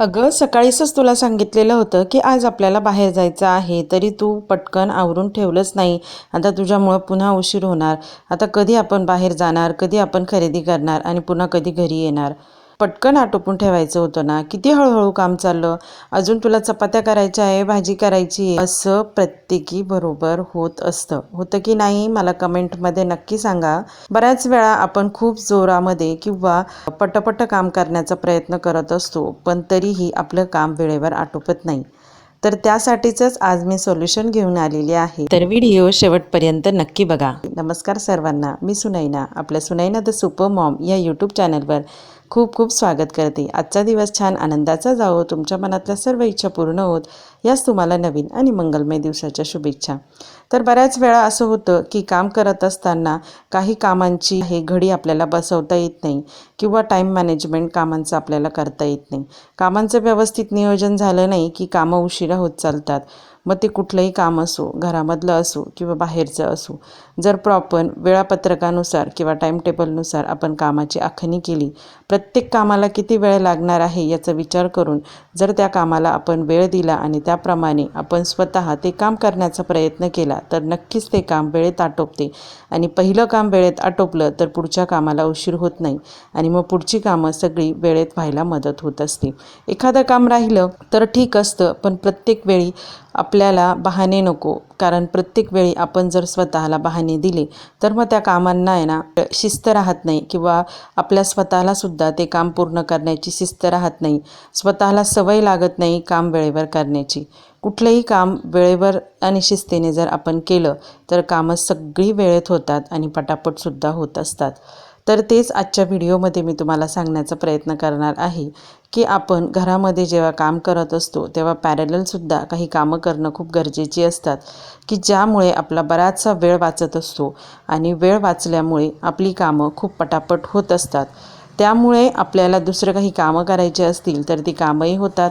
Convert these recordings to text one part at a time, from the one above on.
अगं सकाळीच तुला सांगितलेलं होतं की आज आपल्याला बाहेर जायचं आहे तरी तू पटकन आवरून ठेवलंच नाही. आता तुझ्यामुळं पुन्हा उशीर होणार. आता कधी आपण बाहेर जाणार कधी आपण खरेदी करणार आणि पुन्हा कधी घरी येणार? पटकन आटोपून ठेवायचं होतं ना? किती हळूहळू काम चाललं? अजून तुला चपात्या करायच्या आहे भाजी करायची आहे? असं प्रत्येकी बरोबर होत असतं. होतं की नाही मला कमेंटमध्ये नक्की सांगा. बऱ्याच वेळा आपण खूप जोरामध्ये किंवा पटपट काम करण्याचा प्रयत्न करत असतो पण तरीही आपलं काम वेळेवर आटोपत नाही. तर त्यासाठीच आज मी सोल्युशन घेऊन आलेली आहे. तर व्हिडिओ शेवटपर्यंत नक्की बघा. नमस्कार सर्वांना मी सुनैना. आपल्या सुनैना द सुपर मॉम या यूट्यूब चॅनलवर खूप खूप स्वागत करते. आजचा दिवस छान आनंदाचा जावो तुमच्या मनातल्या सर्व इच्छा पूर्ण होत. याच तुम्हाला नवीन आणि मंगलमय दिवसाच्या शुभेच्छा. तर बऱ्याच वेळा असं होतं की काम करत असताना काही कामांची हे घडी आपल्याला बसवता येत नाही किंवा टाईम मॅनेजमेंट कामांचं आपल्याला करता येत नाही. कामांचं व्यवस्थित नियोजन झालं नाही की कामं उशिरा होत चालतात. मग ते कुठलंही काम असो घरामधलं असो किंवा बाहेरचं असो जर प्रॉपर वेळापत्रकानुसार किंवा टाईमटेबलनुसार आपण कामाची आखणी केली प्रत्येक कामाला किती वेळ लागणार आहे याचा विचार करून जर त्या कामाला आपण वेळ दिला आणि त्याप्रमाणे आपण स्वतः ते काम करण्याचा प्रयत्न केला तर नक्कीच ते काम वेळेत आटोपते. आणि पहिलं काम वेळेत आटोपलं तर पुढच्या कामाला उशीर होत नाही आणि मग पुढची कामं सगळी वेळेत व्हायला मदत होत असते. एखादं काम राहिलं तर ठीक असतं पण प्रत्येक वेळी आपल्याला बहाणे नको. कारण प्रत्येक वेळी आपण जर स्वतःला बहाणे दिले तर मग त्या कामांना आहे ना शिस्त राहत नाही किंवा आपल्या स्वतःला सुद्धा ते काम पूर्ण करण्याची शिस्त राहत नाही. स्वतःला सवय लागत नाही काम वेळेवर करण्याची. कुठलंही काम वेळेवर आणि शिस्तीने जर आपण केलं तर कामं सगळी वेळेत होतात आणि पटापटसुद्धा होत असतात. तर तेच आजच्या व्हिडिओमध्ये मी तुम्हाला सांगण्याचा प्रयत्न करणार आहे. की आपण घरामध्ये जेव्हा काम करत असतो तेव्हा पॅरेललसुद्धा काही कामं करणं खूप गरजेची असतात की ज्यामुळे आपला बराचसा वेळ वाचत असतो आणि वेळ वाचल्यामुळे आपली कामं खूप पटापट होत असतात. त्यामुळे आपल्याला दुसरं काही कामं करायची असतील तर ती कामंही होतात.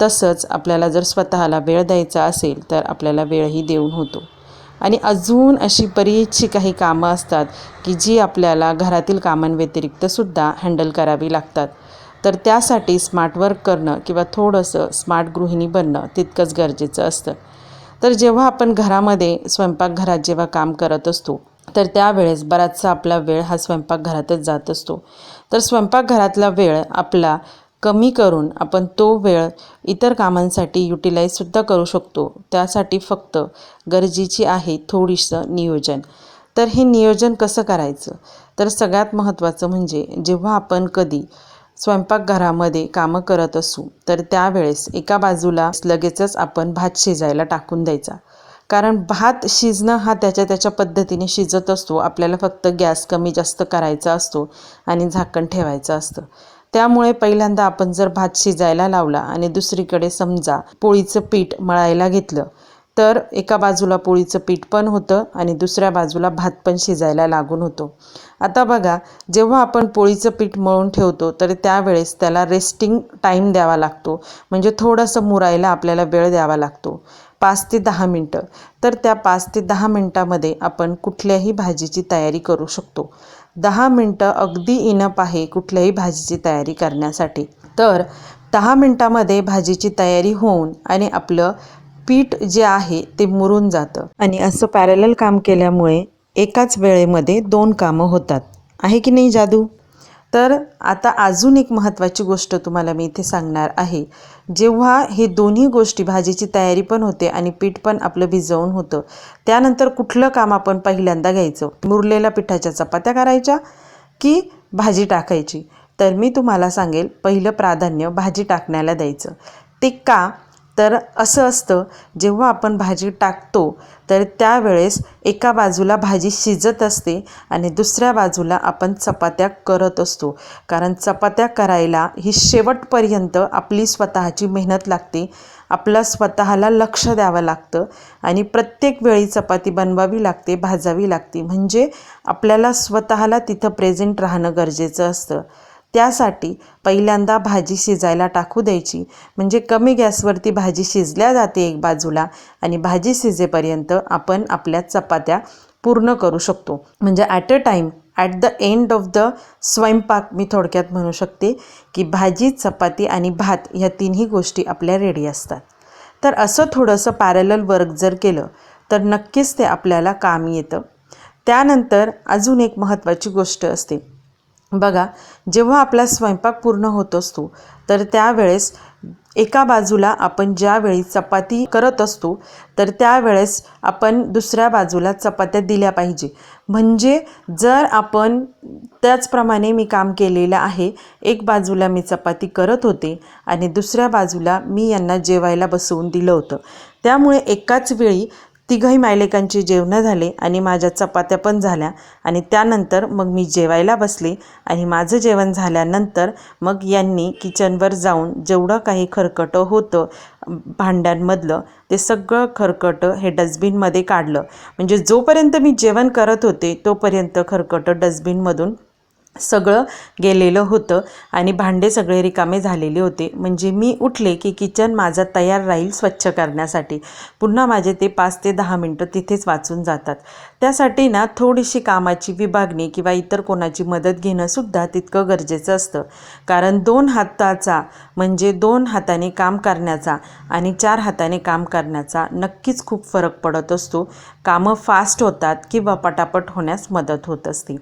तसंच आपल्याला जर स्वतःला वेळ द्यायचा असेल तर आपल्याला वेळही देऊन होतो. आणि अजून अशी बरीचशी काही कामं असतात की जी आपल्याला घरातील कामांव्यतिरिक्तसुद्धा हँडल करावी लागतात. तर त्यासाठी स्मार्ट वर्क करणं किंवा थोडंसं स्मार्ट गृहिणी बनणं तितकंच गरजेचं असतं. तर जेव्हा आपण घरामध्ये स्वयंपाकघरात जेव्हा काम करत असतो तर त्यावेळेस बराचसा आपला वेळ हा स्वयंपाकघरातच जात असतो. तर स्वयंपाकघरातला वेळ आपला कमी करून आपण तो वेळ इतर कामांसाठी युटिलाईजसुद्धा करू शकतो. त्यासाठी फक्त गरजेची आहे थोडीसं नियोजन. तर हे नियोजन कसं करायचं? तर सगळ्यात महत्त्वाचं म्हणजे जेव्हा आपण कधी स्वयंपाकघरामध्ये कामं करत असू तर त्यावेळेस एका बाजूला लगेचच आपण भात शिजायला टाकून द्यायचा. कारण भात शिजणं हा त्याच्या त्याच्या पद्धतीने शिजत असतो. आपल्याला फक्त गॅस कमी जास्त करायचा असतो आणि झाकण ठेवायचं असतं. त्यामुळे पहिल्यांदा आपण जर भात शिजायला लावला आणि दुसरीकडे समजा पोळीचं पीठ मळायला घेतलं तर एका बाजूला पोळीचं पीठ पण होतं आणि दुसऱ्या बाजूला भात पण शिजायला लागून होतो. आता बघा जेव्हा आपण पोळीचं पीठ मळून ठेवतो तर त्यावेळेस त्याला रेस्टिंग टाईम द्यावा लागतो. म्हणजे थोडंसं मुरायला आपल्याला वेळ द्यावा लागतो. पाच ते दहा मिनटं. तर त्या पाच ते दहा मिनटामध्ये आपण कुठल्याही भाजीची तयारी करू शकतो. दहा मिनटं अगदी इनप आहे कुठल्याही भाजीची तयारी करण्यासाठी. तर दहा मिनटामध्ये भाजीची तयारी होऊन आणि आपलं पीठ जे आहे ते मुरून जातं. आणि असं पॅरलल काम केल्यामुळे एकाच वेळेमध्ये दोन कामं होतात. आहे की नाही जादू? तर आता अजून एक महत्त्वाची गोष्ट तुम्हाला मी इथे सांगणार आहे. जेव्हा हे दोन्ही गोष्टी भाजीची तयारी पण होते आणि पीठ पण आपलं भिजवून होतं त्यानंतर कुठलं काम आपण पहिल्यांदा घ्यायचं? मुरलेल्या पिठाच्या चपात्या करायच्या की भाजी टाकायची? तर मी तुम्हाला सांगेल पहिलं प्राधान्य भाजी टाकण्याला द्यायचं. ते का? तर असं असतं जेव्हा आपण भाजी टाकतो तर त्यावेळेस एका बाजूला भाजी शिजत असते आणि दुसऱ्या बाजूला आपण चपात्या करत असतो. कारण चपात्या करायला ही शेवटपर्यंत आपली स्वतःची मेहनत लागते. आपलं स्वतःला लक्ष द्यावं लागतं आणि प्रत्येक वेळी चपाती बनवावी लागते भाजावी लागते. म्हणजे आपल्याला स्वतःला तिथं प्रेझेंट राहणं गरजेचं असतं. त्यासाठी पहिल्यांदा भाजी शिजायला टाकू द्यायची. म्हणजे कमी गॅसवरती भाजी शिजल्या जाते एक बाजूला आणि भाजी शिजेपर्यंत आपण आपल्या चपात्या पूर्ण करू शकतो. म्हणजे at a time at the end of the स्वयंपाक मी थोडक्यात म्हणू शकते की भाजी चपाती आणि भात ह्या तिन्ही गोष्टी आपल्या रेडी असतात. तर असं थोडंसं पॅरलल वर्क जर केलं तर नक्कीच ते आपल्याला काम येतं. त्यानंतर अजून एक महत्त्वाची गोष्ट असते. बघा जेव्हा आपला स्वयंपाक पूर्ण होत असतो तर त्यावेळेस एका बाजूला आपण ज्यावेळी चपाती करत असतो तर त्यावेळेस आपण दुसऱ्या बाजूला चपात्या दिल्या पाहिजे. म्हणजे जर आपण त्याचप्रमाणे मी काम केलेलं आहे एक बाजूला मी चपाती करत होते आणि दुसऱ्या बाजूला मी यांना जेवायला बसवून दिलं होतं. त्यामुळे एकाच वेळी तिघही मायलेकांची जेवणं झाले आणि माझ्या चपात्या पण झाल्या. आणि त्यानंतर मग मी जेवायला बसले आणि माझं जेवण झाल्यानंतर मग यांनी किचनवर जाऊन जेवढं काही खरकटं होतं भांड्यांमधलं ते सगळं खरकटं हे डस्टबिनमध्ये काढलं. म्हणजे जोपर्यंत मी जेवण करत होते तोपर्यंत खरकटं डस्टबिनमधून सगळं गेलेलं होतं आणि भांडे सगळे रिकामे झालेले होते. म्हणजे मी उठले की किचन माझं तयार राहील स्वच्छ करण्यासाठी. पुन्हा माझे ते पाच ते दहा मिनटं तिथेच वाचून जातात. त्यासाठी ना थोडीशी कामाची विभागणी किंवा इतर कोणाची मदत घेणंसुद्धा तितकं गरजेचं असतं. कारण दोन हाताचा म्हणजे दोन हाताने काम करण्याचा आणि चार हाताने काम करण्याचा नक्कीच खूप फरक पडत असतो. कामं फास्ट होतात किंवा पटापट होण्यास मदत होत असते.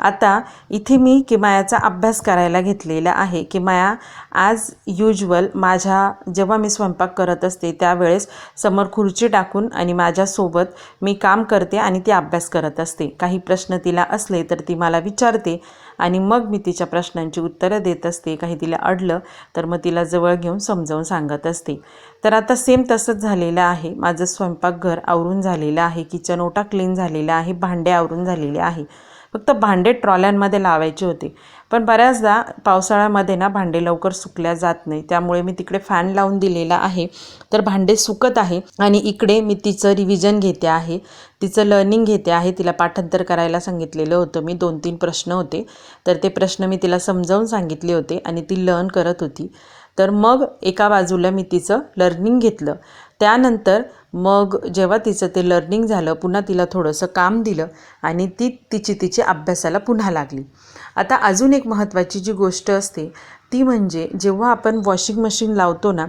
आता इथे मी किमायाचा अभ्यास करायला घेतलेला आहे. किमाया ॲज युजल माझ्या जेव्हा मी स्वयंपाक करत असते त्यावेळेस समोर खुर्ची टाकून आणि माझ्यासोबत मी काम करते आणि ती अभ्यास करत असते. काही प्रश्न तिला असले तर ती मला विचारते आणि मग मी तिच्या प्रश्नांची उत्तरं देत असते. काही तिला अडलं तर मग तिला जवळ घेऊन समजावून सांगत असते. तर आता सेम तसंच झालेलं आहे. माझं स्वयंपाकघर आवरून झालेलं आहे. किचन ओटा क्लीन झालेला आहे. भांडे आवरून झालेले आहे. फक्त भांडे ट्रॉल्यांमध्ये लावायचे होते. पण बऱ्याचदा पावसाळ्यामध्ये ना भांडे लवकर सुकल्या जात नाही. त्यामुळे मी तिकडे फॅन लावून दिलेला आहे. तर भांडे सुकत आहे आणि इकडे मी तिचं रिव्हिजन घेते आहे. तिचं लर्निंग घेते आहे. तिला पाठांतर करायला सांगितलेलं होतं. मी दोन तीन प्रश्न होते. तर ते प्रश्न मी तिला समजावून सांगितले होते आणि ती लर्न करत होती. तर मग एका बाजूला मी तिचं लर्निंग घेतलं. त्यानंतर मग जेव्हा तिचं ते लर्निंग झालं पुन्हा तिला थोडंसं काम दिलं आणि ती तिची तिची अभ्यासाला पुन्हा लागली. आता अजून एक महत्त्वाची जी गोष्ट असते ती म्हणजे जेव्हा आपण वॉशिंग मशीन लावतो ना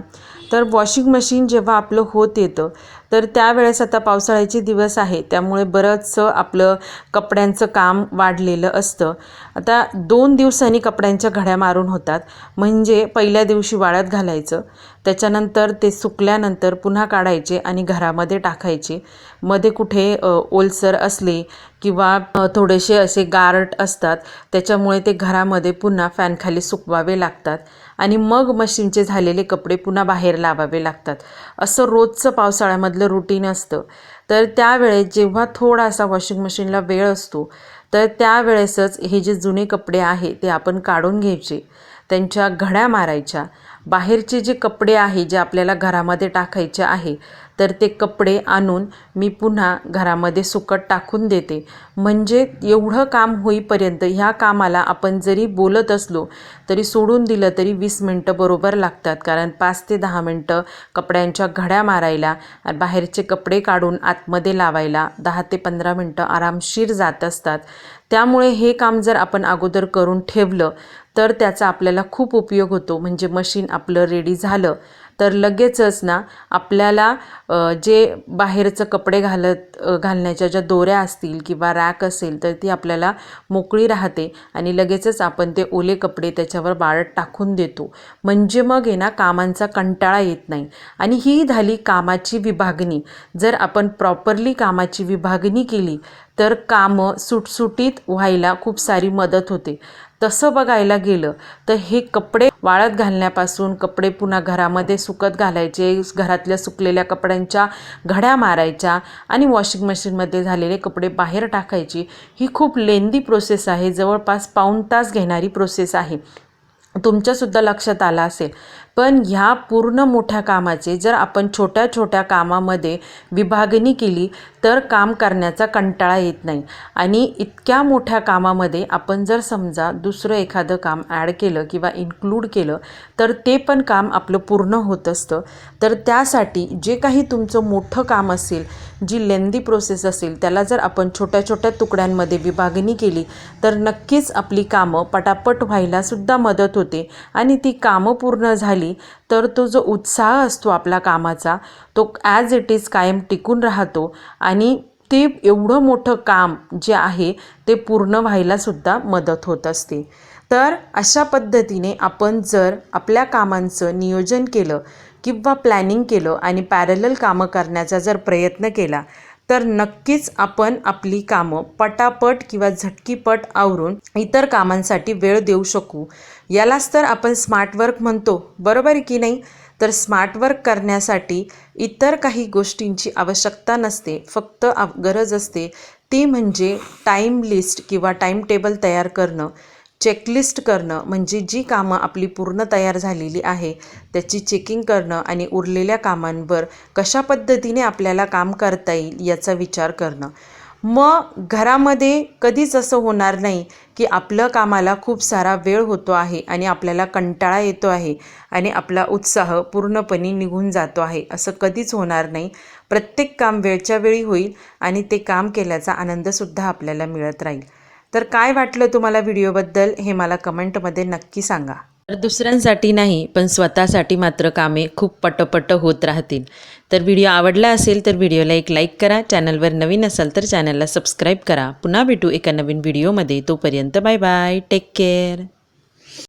तर वॉशिंग मशीन जेव्हा आपलं होत येतं तर त्यावेळेस आता पावसाळ्याचे दिवस आहे. त्यामुळे बरंचसं आपलं कपड्यांचं काम वाढलेलं असतं. आता दोन दिवसांनी कपड्यांच्या घड्या मारून होतात. म्हणजे पहिल्या दिवशी वाळत घालायचं त्याच्यानंतर ते सुकल्यानंतर पुन्हा काढायचे आणि घरामध्ये टाकायचे. मध्ये कुठे ओलसर असले किंवा थोडेसे असे गारट असतात त्याच्यामुळे ते घरामध्ये पुन्हा फॅनखाली सुकवावे लागतात. आणि मग मशीनचे झालेले कपडे पुन्हा बाहेर लावावे लागतात. असं रोजचं पावसाळ्यामधलं रुटीन असतं. तर त्यावेळेस जेव्हा थोडासा वॉशिंग मशीनला वेळ असतो तर त्यावेळेसच हे जे जुने कपडे आहे ते आपण काढून घ्यायचे. त्यांच्या घड्या मारायच्या. बाहेरचे जे कपडे आहे जे आपल्याला घरामध्ये टाकायचे आहे तर ते कपडे आणून मी पुन्हा घरामध्ये सुकट टाकून देते. म्हणजे एवढं काम होईपर्यंत ह्या कामाला आपण जरी बोलत असलो तरी सोडून दिलं तरी वीस मिनटं बरोबर लागतात. कारण पाच ते दहा मिनटं कपड्यांच्या घड्या मारायला बाहेरचे कपडे काढून आतमध्ये लावायला दहा ते पंधरा मिनटं आरामशीर जात असतात. त्यामुळे हे काम जर आपण अगोदर करून ठेवलं तर त्याचा आपल्याला खूप उपयोग होतो. म्हणजे मशीन आपलं रेडी झालं तर लगेचच ना आपल्याला जे बाहेरचं कपडे घालत घालण्याच्या ज्या दोऱ्या असतील किंवा रॅक असेल तर ती आपल्याला मोकळी राहते आणि लगेचच आपण ते ओले कपडे त्याच्यावर बाळत टाकून देतो. म्हणजे मग आहे ना कामांचा कंटाळा येत नाही. आणि ही झाली कामाची विभागणी. जर आपण प्रॉपरली कामाची विभागणी केली तर कामं सुटसुटीत व्हायला खूप सारी मदत होते. तसं बघायला गेलं तर हे कपडे वाळत घालण्यापासून कपडे पुन्हा घरामध्ये सुकत घालायचे घरातल्या सुकलेल्या कपड्यांच्या घड्या मारायच्या आणि वॉशिंग मशीनमध्ये झालेले कपडे बाहेर टाकायची. ही खूप लेंदी प्रोसेस आहे. जवळपास पाऊण तास घेणारी प्रोसेस आहे. तुमच्यासुद्धा लक्षात आलं असेल. पण ह्या पूर्ण मोठ्या कामाचे जर आपण छोट्या छोट्या कामामध्ये विभागणी केली तर काम करण्याचा कंटाळा येत नाही. आणि इतक्या मोठ्या कामामध्ये आपण जर समजा दुसरं एखादं काम ॲड केलं किंवा इन्क्लूड केलं तर ते पण काम आपलं पूर्ण होत असतं. तर त्यासाठी जे काही तुमचं मोठं काम असेल जी लेंदी प्रोसेस असेल त्याला जर आपण छोट्या छोट्या तुकड्यांमध्ये विभागणी केली तर नक्कीच आपली कामं पटापट व्हायलासुद्धा मदत होते आणि ती कामं पूर्ण झाली तर तो जो उत्साह असतो आपला कामाचा तो ॲज इट इज कायम टिकून राहतो आणि ते एवढं मोठं काम जे आहे ते पूर्ण व्हायलासुद्धा मदत होत असते. तर अशा पद्धतीने आपण जर आपल्या कामांचं नियोजन केलं किंवा प्लॅनिंग केलं आणि पॅरलल कामं करण्याचा जर प्रयत्न केला तर नक्कीच आपण आपली कामं पटापट किंवा झटकीपट आवरून इतर कामांसाठी वेळ देऊ शकू. यालाच तर आपण स्मार्ट वर्क म्हणतो. बरोबर आहे की नाही? तर स्मार्ट वर्क करण्यासाठी इतर काही गोष्टींची आवश्यकता नसते. फक्त गरज असते. ती म्हणजे टाईम लिस्ट किंवा टाईम टेबल तयार करणं. चेकलिस्ट करणं म्हणजे जी कामं आपली पूर्ण तयार झालेली आहे त्याची चेकिंग करणं आणि उरलेल्या कामांवर कशा पद्धतीने आपल्याला काम करता येईल याचा विचार करणं. मग घरामध्ये कधीच असं होणार नाही की आपलं कामाला खूप सारा वेळ होतो आहे आणि आपल्याला कंटाळा येतो आहे आणि आपला उत्साह पूर्णपणे निघून जातो आहे असं कधीच होणार नाही. प्रत्येक काम वेळच्या वेळी होईल आणि ते काम केल्याचा आनंदसुद्धा आपल्याला मिळत राहील. तर काय वाटलं तुम्हाला व्हिडिओबद्दल हे मला कमेंटमध्ये नक्की सांगा. तर दुसऱ्यांसाठी नाही पण स्वतःसाठी मात्र कामे खूप पटपट होत राहतील. तर व्हिडिओ आवडला असेल तर व्हिडिओला एक लाईक करा चॅनलवर नवीन असाल तर चॅनलला सबस्क्राईब करा. पुन्हा भेटू एका नवीन व्हिडिओमध्ये. तोपर्यंत बाय बाय टेक केअर.